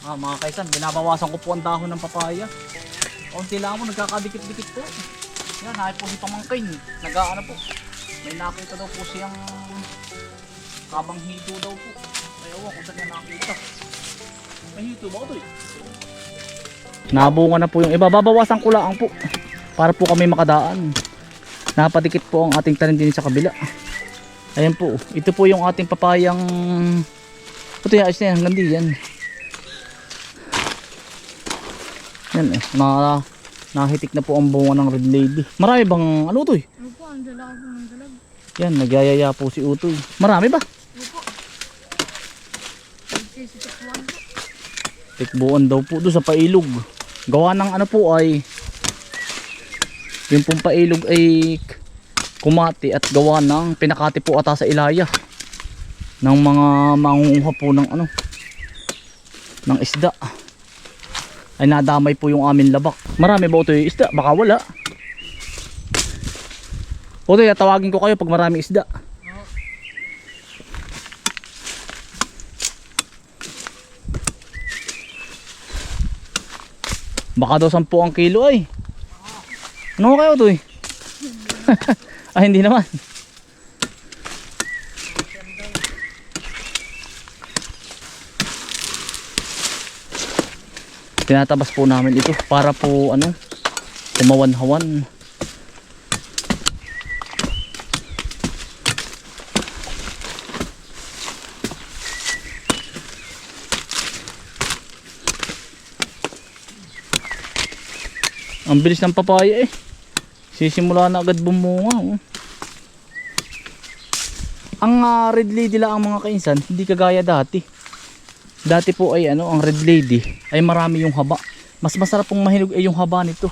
Ah, mga kaisan, binabawasan ko po ang dahon ng papaya. Kaunti lang mo, nagkakadikit-dikit po. Yan, nakit po si Pamangkin. Nag-ano po. May nakita daw po siyang kabang hito daw po. May awa kung saan niya nakita. May hito ba ito eh? Nabunga na po yung iba. Babawasan ko lang po. Para po kami makadaan. Napadikit po ang ating tanim din sa kabila. Ayan po. Ito po yung ating papayang... Ito yung ayos na yan. Hanggang di yan. Yan eh. Na, nahitik na po ang bunga ng red lady. Marami bang ano to eh? Ano po, ang dala ko ng dalag. Yan, nagyayaya po si Utoy. Marami ba? Ano po? Po. Tikbuan daw po doon sa pailog. Gawa ng ano po ay yung pong pailog ay kumati at gawa ng pinakati po ata sa ilaya ng mga mangunguha po ng ano ng isda ay nadamay po yung amin labak marami ba ito yung isda baka wala o tawagin ko kayo pag marami isda Baka daw 10 ang kilo ay. Ano kayo to eh? ay hindi naman. Tinatabas po namin ito para po ano, kumawan-hawan. Ang bilis ng papaya eh. Sisimula na agad bumunga. Oh. Ang ah, red lady lang ang mga kainsan, hindi kagaya dati. Dati po ay ano, ang red lady ay marami yung haba. Mas masarap pong mahinog ay yung haba nito.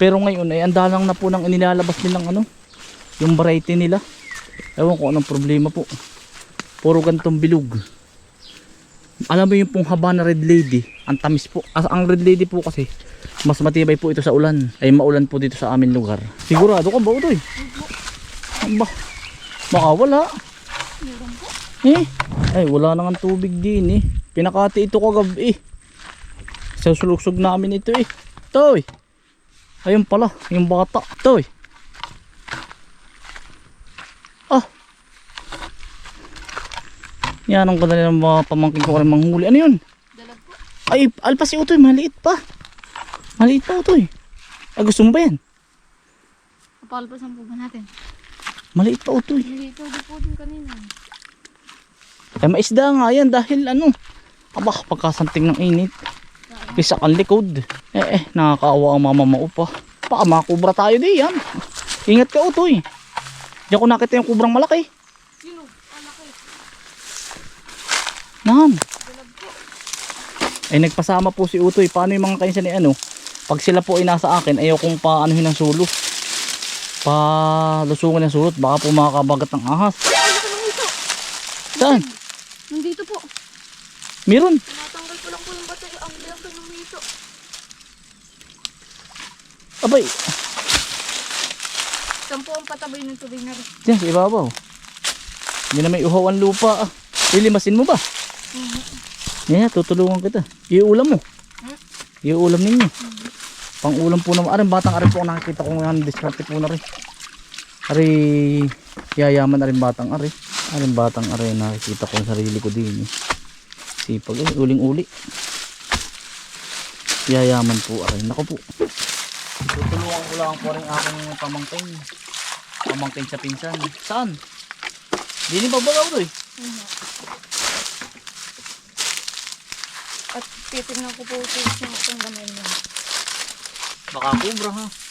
Pero ngayon ay andalang na po nang inilalabas nilang ano, yung variety nila. Ewan ko anong problema po. Puro gantong bilog. Alam mo yung pong haba na red lady, ang tamis po. As ang red lady po kasi, mas matibay po ito sa ulan. Ay maulan po dito sa amin lugar. Sigurado ka ba ito eh? Aba, baka wala. Eh, ay wala nang tubig din eh. Pinakati ito kagabi eh. Sa suluksog namin ito eh. Toy. Ayun pala, yung bata. Toy. Ah. Yan ang kadali ng mga pamangkin ko rin manghuli. Ano yun? Dalag po. Ay, alpas si Utoy, maliit pa. Maliit pa Utoy. Ay, gusto mo ba yan? Kapalpasan po ba natin? Maliit pa Utoy. Di po din kanina. Ay, maisda nga yan dahil ano. Aba, pagkasanting ng init. Isa kang likod. Eh, eh, nakakaawa ang mama mo pa. Baka makubra tayo di yan. Ingat ka Utoy. Diyan ko nakita yung kubrang malaki. Sino? Eh. Dalag po. Ay, nagpasama po si Utoy. Paano yung mga kainsan ni ano? Pag sila po ay nasa akin, ayaw kong paanuhin ng sulo. Palusungan ng sulot. Baka po makakabagat ng ahas. Saan? Meron. Tinatanggal ko lang po yung battery. Ang bilang ko nung ito. Abay, Saan po ang patabay ng tubig na rin? Diyan, sa ibabaw. Hindi na may uhaw ang lupa. Ah. Lilimasin mo ba? Mhm. Yan, tutulungan kita. Iulam mo. Hmm? Iulam ninyo. Pang ulam po naman. Arin, batang arin po ang nakikita ko ngayon. Diskarte po na rin. Ari, yayaman na rin batang ari. Arin batang ari, nakikita ko ang sarili ko din. Eh. Sipag eh, uling-uli. Yayaman po ari. Nako po. Tutulungan ko lang po rin aking pamangkin. Pamangkin sa pinsan. Saan? Dini ba ba to eh? At titignan ko po ito yung itong gamay niya. Baka kubra ha.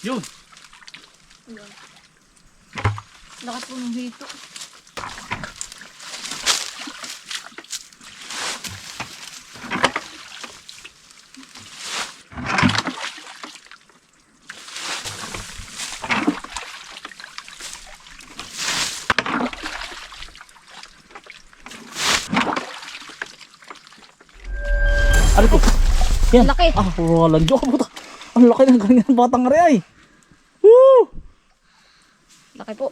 Yun. Ayan. Lakas po ng hito. Ano po? Yan. Laki. Ah, walang joke. Puta. Ang laki ng ng batang ari ay. Woo! Laki po.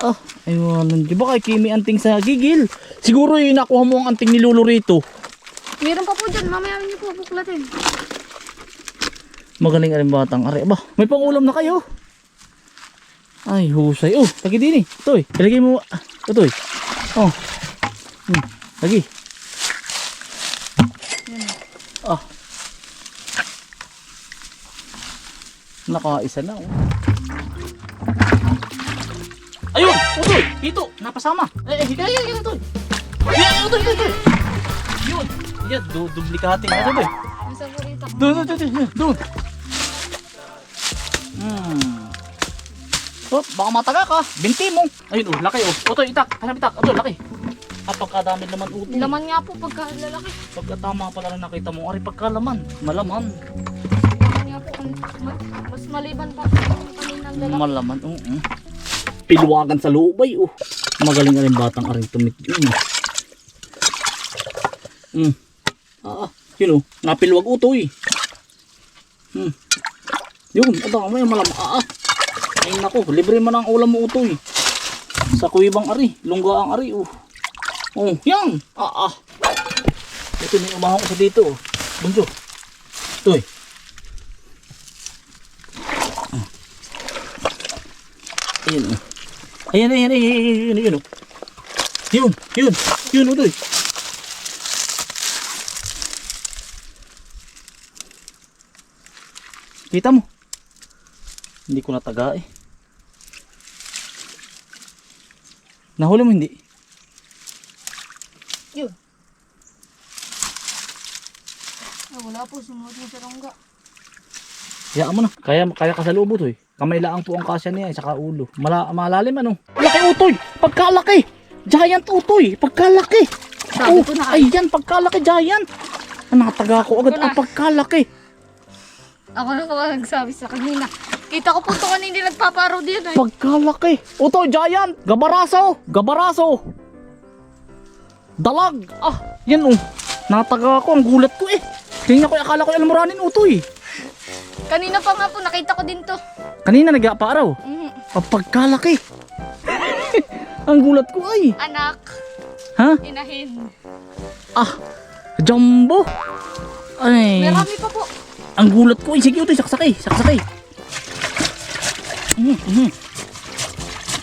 Ah, ay walang joke. Baka kimi anting sa gigil. Siguro yung nakuha mo ang anting ni Lolo rito. Meron pa po dyan. Mamaya niyo po buklatin. Magaling rin batang ari. Ba, may pangulam na kayo. Ay, husay. Oh, lagi din eh. Ito eh. Ilagay mo. ah, Ito eh. Oh. Hmm. Lagi. Ah. Nakaisa na oh. Ayun! Utoy! Dito! Napasama! Eh, eh, higay, higay, utoy! Yan, utoy, utoy, utoy! Yun! Yan, du duplikate nga ito, utoy. Doon, doon, doon, doon. Hmm. Oh, baka mataga ka. Binti mo. Ayun, oh, laki, oh. Utoy, itak. Hanap itak. Utoy, laki. Ah, pagkadami naman, utoy. Laman nga po pagka lalaki. Pagkatama pala na nakita mo, ari pagkalaman. Malaman. Mas maliban pa yung kaninang lalaki. Malaman, oo. Pilwagan sa loob ay, oh. Magaling na rin batang aring tumit yun. Hmm. Ah, ah. yun oh. Napilwag utoy. Hmm. Yun, ito may malam. Ah, ah. Ay nako, libre man ang ulam mo utoy. Sa kuwibang ari, lungga ang ari, oh. Oh, yan. Ah, ah. Ito may umahong sa dito, oh. Bunso. Ito eh. Ayun oh. Ayan, ayan, ayan, ayan, ayan, ayan, oh. Yun, yun, yun, utoy. Kita mo? Hindi ko nataga eh. Nahuli mo hindi? Yun. Ah, wala po. Sumunod mo sa rongga. Hayaan mo na. Kaya, kaya ka sa loob to eh. Kamay laang po ang kasya niya, saka ulo. Mala, malalim ano. Laki utoy! Pagkalaki! Giant utoy! Pagkalaki! Sabi ko na ay yan, pagkalaki giant! Ah, Nataga ko agad ang pagkalaki. Ako na po nagsabi sa kanina. Kita ko po ito kanina nagpaparo din. Eh. Pagkalaki! Utoy, giant! Gabaraso! Gabaraso! Dalag! Ah, yan oh. Nataga ko, ang gulat ko eh. Tingnan ko, akala ko almoranin utoy. Kanina pa nga po, nakita ko din to. Kanina nag-aaparaw. Mm, Ang pagkalaki. ang gulat ko ay. anak, Ha? inahin. Ah, jumbo. Ay, Marami pa po. ang gulat ko. Ay, sige, utoy, saksakay, saksakay. Mm, mm.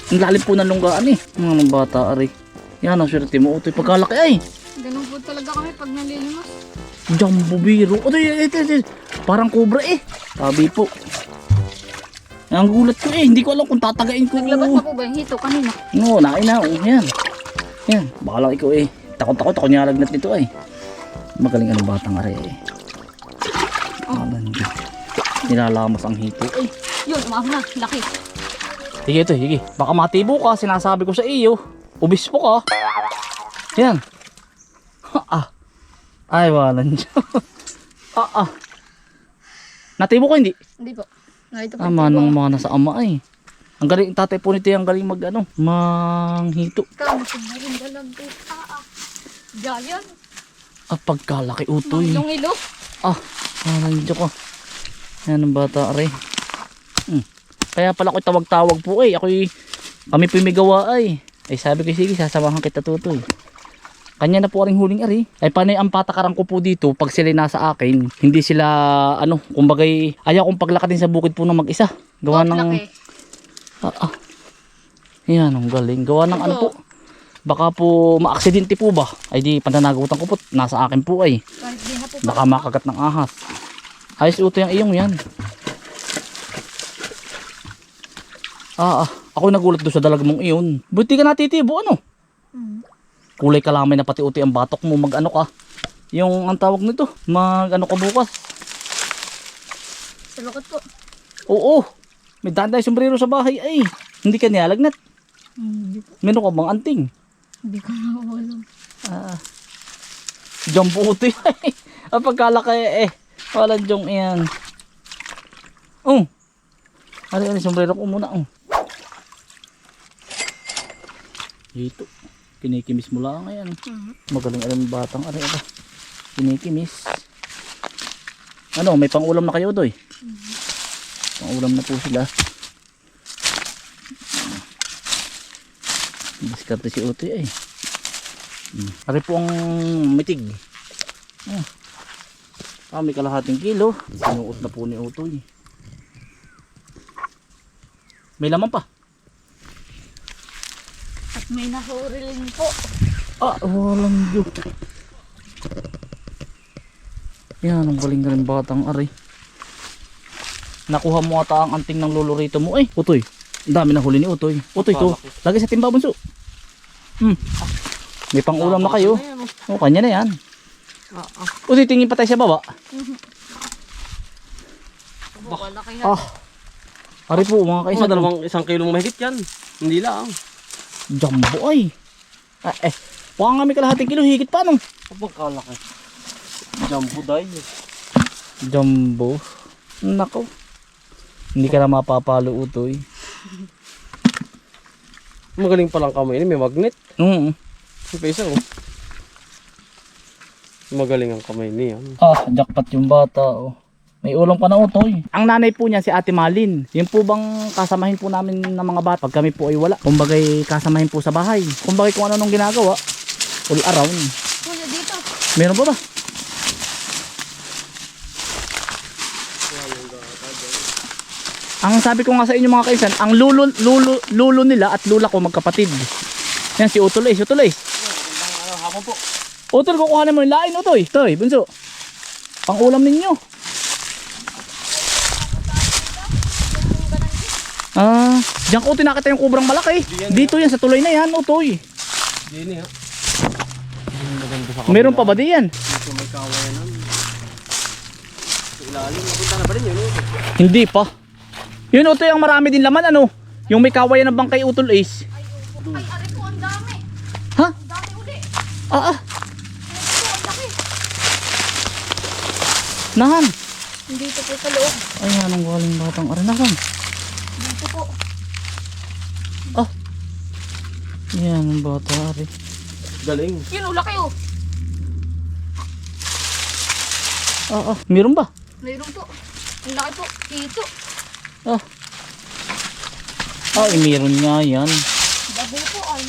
Ang lalim po ng lunggaan eh. Mga bata, ari. Yan ang swerte mo, utoy. Pagkalaki ay. Ganun po talaga kami pag nalilimas. Jumbo biro. Utoy, ito, ito. Parang cobra eh. Sabi po. Ang gulat ko eh. Hindi ko alam kung tatagain ko. Naglabas na po ba yung hito kanina? No, nain na. Oh, yan. Yan. Baka lang ikaw eh. Takot-takot ako niyalagnat nito eh. Magaling ang batang are eh. Oh. Alan dyan. Nilalamas ang hito. Ay, Yun, umahon na. Laki. sige ito, sige. Baka matibo ka, sinasabi ko sa iyo. Ubis po ka. Yan. Ah. Ay, walan dyan. ah, ah. Natibo ka hindi? Hindi po. Nakita po. Ama ng mga nasa ama ay. Ang galing, tatay po nito yung galing mag ano, manghito. Kamo sa marin dalag po. Ah, ah. Giant. Ah, pagkalaki utoy. Yung ilo. Ah, ah, nandiyo ko. Yan ang bata, aray. Hmm. Kaya pala ko tawag-tawag po eh. Ako kami po may gawa ay. Ay sabi ko, sige, sasamahan kita tutoy. Kanya na po aring huling ari. Ay panay ang patakaran ko po dito pag sila nasa akin. Hindi sila, ano, kumbagay, ayaw kong paglakatin sa bukid po ng mag-isa. Gawa Oh, ng, Laki. ah, ah. Yan, ang galing. Gawa ng ano po. Baka po maaksidente po ba? Ay di, pananagutan ko po. Nasa akin po ay. Po. Baka makagat ng ahas. Ayos uto yung iyong yan. Ah, ah. Ako nagulat doon sa dalag mong iyon. Buti ka natitibo, ano? Hmm. Kulay kalamay na pati uti ang batok mo. Mag ano ka? Yung ang tawag nito. Mag ano ka bukas? Sa lukot po. Oo. May danday sombrero sa bahay ay. Hindi ka niyalagnat. Hindi po. Meron ka bang anting? Hindi ko na alam. Ah. Jumbo uti. ang pagkalaki eh. Walang jong yan. Oh. Ari, ari, sombrero ko muna. Oh. Dito. Kinikimis mo lang ngayon. Mhm. Magaling alam batang ari. Ari. Kinikimis. Ano, may pangulam na kayo, Utoy? Pangulam na po sila. Diskarte si Utoy eh. Hmm. Ari po ang mitig. Ah. Ah, may kalahating kilo. Sinuot na po ni Utoy. May laman pa. May nahuriling po. Ah, walang Diyos. Yan, ang galing galing batang ari. Nakuha mo ata ang anting ng lolo rito mo. Eh, Utoy. Ang dami na huli ni Utoy. Utoy to. Lagi sa timba bunso. Hmm. May pangulam na kayo. O, kanya na yan. Utoy, tingin pa tayo sa baba. Wala kaya. Ah. Ari po, mga Isa kaisa. dalawang isang kilo mahigit yan. Hindi lang. Jumbo ay. Ah, eh, baka nga may kalahating kilo. Higit pa nung. Kapag kalaki. Jumbo day. Jumbo. Nako. Hindi ka na mapapalo utoy. Magaling palang kamay ni may magnet. Oo. Yung pa isa oh. Magaling ang kamay niya. Ah, jackpot yung bata oh. May ulam pa na utoy. Ang nanay po niya si Ate Malin. Yun po bang kasamahin po namin ng mga bata pag kami po ay wala. Kumbagay kasamahin po sa bahay. Kumbagay kung ano nung ginagawa. All around. Kuya dito. Meron pa ba? Ang sabi ko nga sa inyo mga kaisan, ang lulo, lulo, lulo nila at lula ko magkapatid. Yan si Utoy, si Utoy. Hapon po. Utol, kukuhanin mo yung lain, Utoy. Toy, bunso. Pang ulam ninyo. Ah, diyan ko tinakita yung kubrang malaki. Dito yan sa tuloy na yan, Utoy. Niya. Maganda sa Meron pa ba diyan? Dito may kawayanan. Ilalim. Napunta na ba rin yun? oh? Hindi pa. Yun, Utoy, ang marami din laman, ano? Yung may kawayan ng bangkay Utol Ace. Ay, ari po, ang dami. Ha? Ang dami uli. Ah, ah. Nahan. Dito po sa loob. Ay, anong galing batang aranasan? Dito po. Yan, ang bata, ari. Galing. Yun, ula kayo. Ah, ah. Meron ba? Mayroon po. Ang laki po. Dito. Ah. Ah, eh, meron nga yan. Bago po ay.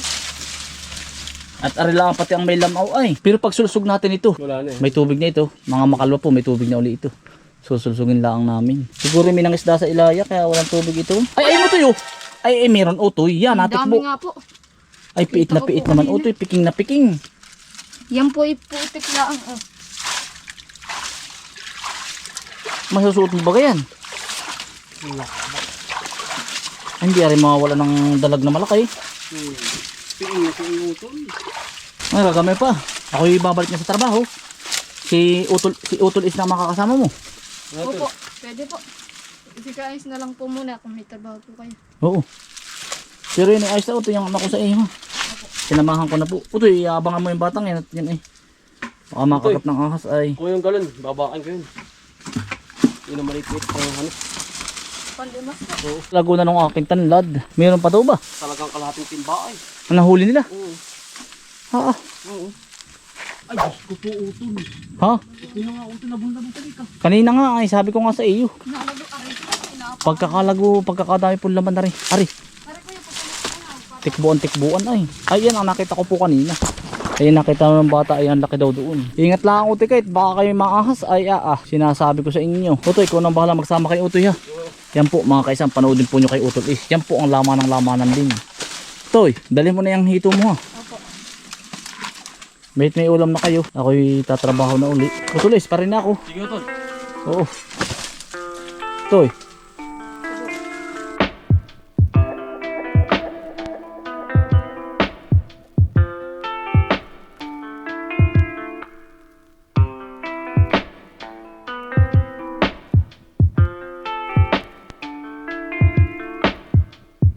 At ari lang pati ang may lamaw ay. Pero pag sulusog natin ito, Wala na eh. may tubig na ito. Mga makalwa po, may tubig na uli ito. Susulsugin lang namin. Siguro may nangisda sa ilaya kaya walang tubig ito. Ay, ayun utoy oh. Ay, ay, meron utoy. Yan, Ang dami natikbo. nga po. Ay, piit na ko piit po naman kanina. utoy. Piking na piking. Yan po ay putik lang. Oh. Masusuot mo ba yan? Ay, hindi ari mawawala ng dalag na malaki. Piing sa iutol. Ay, gagamay pa. Ako babalik na sa trabaho. Si Utol, si Utol is na makakasama mo. Opo. Pwede po. Isikayos na lang po muna kung may trabaho po kayo. Oo. Pero yun, ayos na utoy yung anak ko sa iyo. Sinamahan ko na po. Utoy, iabangan mo yung batang yan at yan eh. Baka makagat ng ahas ay. Kung yung galon, babakan ko yun. Yun ang maliit pang ano. Pandimas po. Lago na nung aking tanlad. Meron pa daw ba? Talagang kalahating timba ay. Ang nahuli nila? Oo. Ha? ah. Oo. Ay, Diyos ko po utol. Ha? Ito na nga utol na bunda ng talika. Kanina nga ay sabi ko nga sa iyo. Nalago aray. Pagkakalago, pagkakadami po laman na rin. Ari, ko tikbuan tikbuan ay. Ay yan ang nakita ko po kanina. Ay nakita mo ng bata ay ang laki daw doon. Ingat lang utoy kahit baka kayo maahas ay ah, ah. Sinasabi ko sa inyo. Utoy, ikaw nang bahala magsama kay Utoy ha. Yan po mga kaisang panoodin po nyo kay Utol is. Yan po ang laman ng lamanan din. Toy, dali mo na yung hito mo ha. Opo. May ulam na kayo. Ako'y tatrabaho na uli. Utol is, pa rin ako. Sige utol. Oo. Toy,